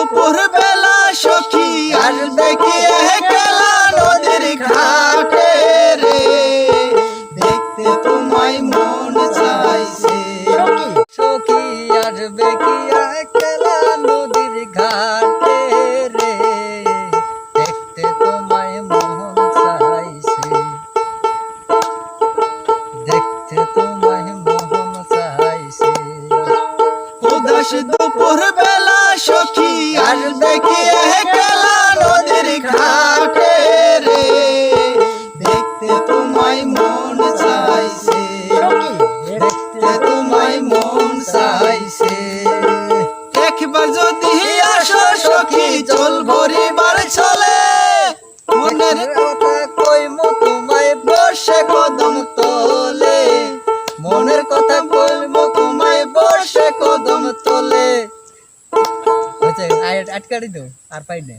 দুপুর বেলা সখী আর দেখি একলা নদীর ঘাটে রে। দেখতে তোমায় মন চাইছে। সখী। কি একলা নদীর ঘাটে রে। দেখতে তোমায় মন চাইছে। দেখতে তোমায় মন চাইছে। উদাস দুপুর বেলা একবার যদি আসো সখী, চল পরিবার চলে মনের কথা কইমু, তোমায় বসে কদম তোলে। মনের কথা বলব তোমায় বসে কদম তোলে। আটকাড়ি দো, আর পাই না।